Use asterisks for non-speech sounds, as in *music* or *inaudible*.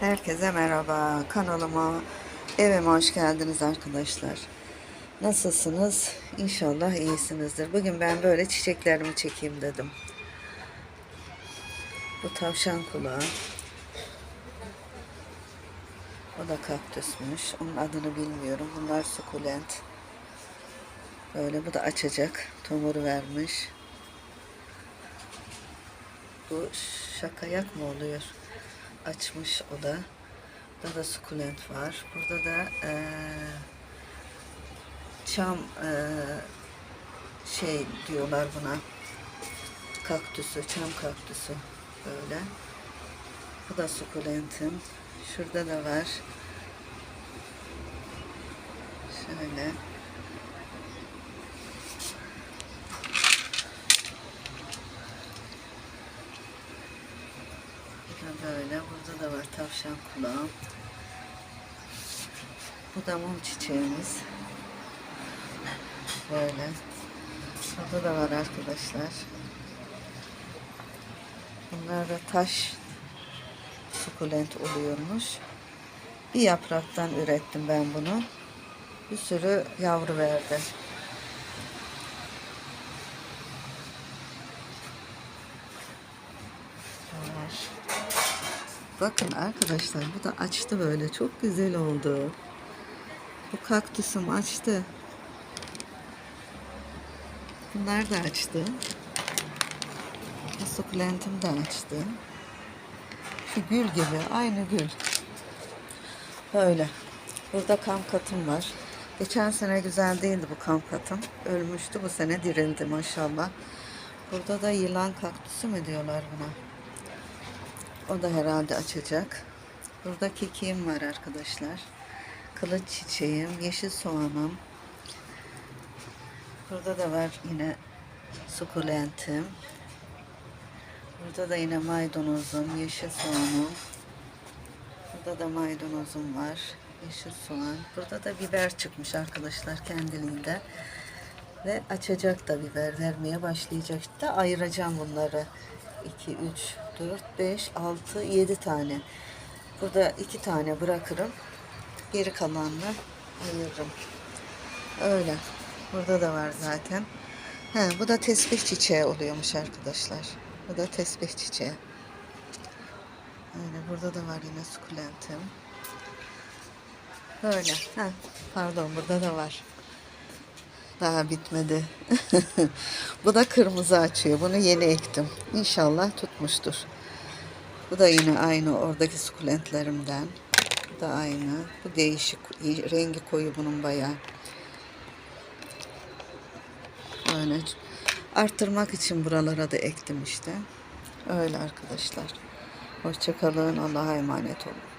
Herkese merhaba. Kanalıma, evime hoş geldiniz arkadaşlar. Nasılsınız? İnşallah iyisinizdir. Bugün ben böyle çiçeklerimi çekeyim dedim. Bu tavşan kulağı. O da kaktüsmüş. Onun adını bilmiyorum. Bunlar sukulent. Böyle bu da açacak. Tomuru vermiş. Bu şakayak mı oluyor? Açmış o da. Burada da sukulent var. Burada da eee, çam eee, şey diyorlar buna. Kaktüsü, çam kaktüsü. Böyle. Bu da sukulentim. Şurada da var. Şöyle. Bu da böyle. Tavşan kulağı. Bu da mum çiçeğimiz. Böyle. Burada da var arkadaşlar. Bunlar da taş sukulent oluyormuş. Bir yapraktan ürettim ben bunu. Bir sürü yavru verdi. Var. Bakın arkadaşlar bu da açtı böyle. Çok güzel oldu. Bu kaktüsüm açtı. Bunlar da açtı. Bu sukulentim de açtı. Şu gül gibi. Aynı gül. Böyle. Burada kamkatım var. Geçen sene güzel değildi bu kamkatım. Ölmüştü. Bu sene dirildi maşallah. Burada da yılan kaktüsü mü diyorlar buna. O da herhalde açacak. Burada kekiğim var arkadaşlar. Kılıç çiçeğim, yeşil soğanım. Burada da var yine sukulentim. Burada da yine maydanozum, yeşil soğanım. Burada da maydanozum var. Yeşil soğan. Burada da biber çıkmış arkadaşlar kendiliğinde. Ve açacak da biber vermeye başlayacak. Da ayıracağım bunları. 2, 3, 4, 5, 6, 7 tane. Burada 2 tane bırakırım. Geri kalanını ayırırım. Öyle. Burada da var zaten. He, bu da tesbih çiçeği oluyormuş arkadaşlar. Bu da tesbih çiçeği. Öyle burada da var yine sukulentim. Böyle. Ha, pardon burada da var. Daha bitmedi. *laughs* Bu da kırmızı açıyor. Bunu yeni ektim. İnşallah tutmuştur. Bu da yine aynı oradaki sukulentlerimden. Bu da aynı. Bu değişik. Rengi koyu bunun bayağı. Öyle. Arttırmak için buralara da ektim işte. Öyle arkadaşlar. Hoşçakalın. Allah'a emanet olun.